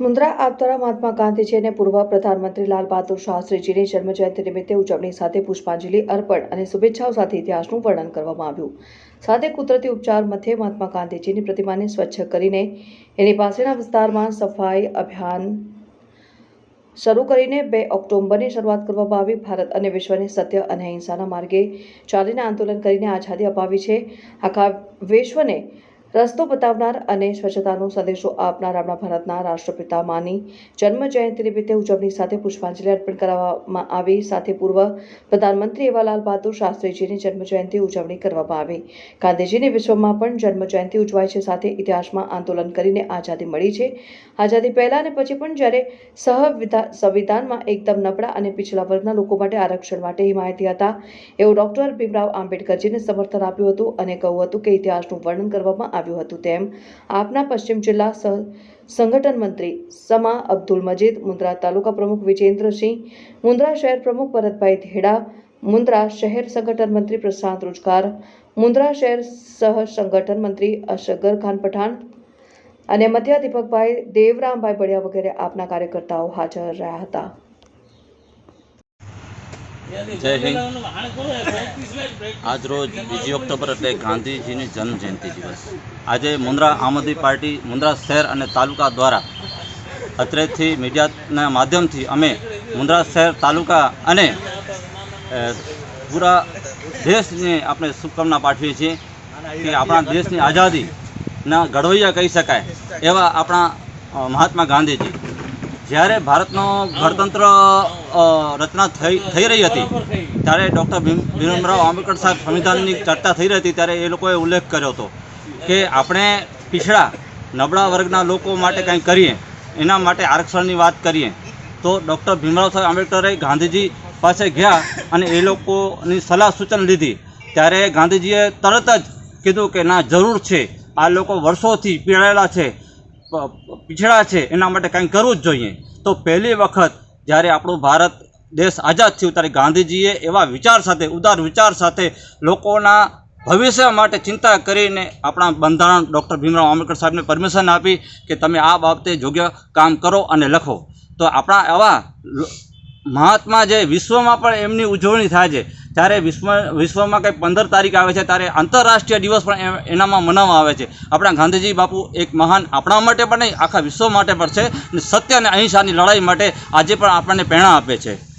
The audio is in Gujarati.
મુન્દ્રા આપ દ્વારા મહાત્મા ગાંધીજી અને પૂર્વ પ્રધાનમંત્રી લાલ બહાદુર શાસ્ત્રીજીની જન્મજયંતિ નિમિત્તે ઉજવણી સાથે પુષ્પાંજલિ અર્પણ અને શુભેચ્છાઓ સાથે ઇતિહાસનું વર્ણન કરવામાં આવ્યું. સાથે કુદરતી ઉપચાર મધ્યે મહાત્મા ગાંધીજીની પ્રતિમાને સ્વચ્છ કરીને એની પાસેના વિસ્તારમાં સફાઈ અભિયાન શરૂ કરીને બે ઓક્ટોબરની શરૂઆત કરવામાં આવી. ભારત અને વિશ્વને સત્ય અને અહિંસાના માર્ગે ચાલીને આંદોલન કરીને આઝાદી અપાવી છે. આખા વિશ્વને રસ્તો બતાવનાર અને સ્વચ્છતાનો સંદેશો આપનાર આપણા ભારતના રાષ્ટ્રપિતા માની જન્મ જયંતિ નિમિત્તે ઉજવણી સાથે પુષ્પાંજલિ અર્પણ કરવામાં આવી. સાથે પૂર્વ પ્રધાનમંત્રી એવા લાલ બહાદુર શાસ્ત્રીજીની જન્મ જયંતિ ઉજવણી કરવામાં આવી. ગાંધીજીની વિશ્વમાં પણ જન્મ જયંતિ ઉજવાય છે. સાથે ઇતિહાસમાં આંદોલન કરીને આઝાદી મળી છે. આઝાદી પહેલા અને પછી પણ જ્યારે સહ સંવિધાનમાં એકદમ નબળા અને પિછલા વર્ગના લોકો માટે આરક્ષણ માટે હિમાયતી હતા, એવું ડોક્ટર ભીમરાવ આંબેડકરજીને સમર્થન આપ્યું હતું અને કહ્યું હતું કે ઇતિહાસનું વર્ણન કરવામાં આવ્યું હતું તેમ, આપના પશ્ચિમ જિલ્લા સંગઠન મંત્રી સમા અબ્દુલ મજીદ, મુન્દ્રા તાલુકા પ્રમુખ વિજેન્દ્રસિંહ, મુન્દ્રા શહેર પ્રમુખ ભરતભાઈ ધેડા મુન્દ્રા શહેર સંગઠન મંત્રી પ્રશાંત રોજગાર, મુન્દ્રા શહેર સહ સંગઠન મંત્રી અશગર ખાન પઠાણ અને મધ્યા દીપકભાઈ દેવરામભાઈ બળિયા વગેરે આપના કાર્યકર્તાઓ હાજર રહ્યા હતા. જય હિન્દ. આજ રોજ બીજી ઓક્ટોબર એટલે ગાંધીજીની જન્મ જયંતિ દિવસ. આજે મુન્દ્રા આમ આદમી પાર્ટી, મુન્દ્રા શહેર અને તાલુકા દ્વારા અત્રેથી મીડિયાના માધ્યમથી અમે મુન્દ્રા શહેર, તાલુકા અને પૂરા દેશને આપણે શુભકામના પાઠવીએ છીએ કે આપણા દેશની આઝાદીના ઘડવૈયા કહી શકાય એવા આપણા મહાત્મા ગાંધીજી. જ્યારે ભારતનો ગણતંત્ર રચના થઈ થઈ રહી હતી, ત્યારે ડૉક્ટર ભીમ, ભીમરાવ આંબેડકર સાહેબ સંવિધાનની ચર્ચા થઈ રહી હતી, ત્યારે એ લોકોએ ઉલ્લેખ કર્યો હતો કે આપણે પીછડા, નબળા વર્ગના લોકો માટે કંઈક કરીએ, એના માટે આરક્ષણની વાત કરીએ. તો ડૉક્ટર ભીમરાવ સાહેબ આંબેડકરે ગાંધીજી પાસે ગયા અને એ લોકોની સલાહ સૂચન લીધી. ત્યારે ગાંધીજીએ તરત જ કીધું કે ના, જરૂર છે. આ લોકો વર્ષોથી પીડાયેલા છે. પીછડા છે, એના માટે કાંઈ કરવું જ જોઈએ. તો પહેલી વખત જ્યારે આપણો ભારત દેશ આઝાદ થયું, ત્યારે ગાંધીજીએ એવા વિચાર સાથે, ઉદાર વિચાર સાથે લોકોના ભવિષ્ય માટે ચિંતા કરીને આપણા બંધારણ ડૉક્ટર ભીમરાવ આંબેડકર સાહેબને પરમિશન આપી કે તમે આ બાબતે યોગ્ય કામ કરો અને લખો. તો આપણા એવા મહાત્મા જે વિશ્વમાં પણ એમની ઉજવણી થાય છે ત્યારે વિશ્વ વિશ્વમાં કંઈ પંદર તારીખ આવે છે ત્યારે આંતરરાષ્ટ્રીય દિવસ પણ એનામાં મનાવવામાં આવે છે. આપણા ગાંધીજી બાપુ એક મહાન આપણા માટે પણ નહીં, આખા વિશ્વ માટે પણ છે અને સત્ય અને અહિંસાની લડાઈ માટે આજે પણ આપણને પ્રેરણા આપે છે.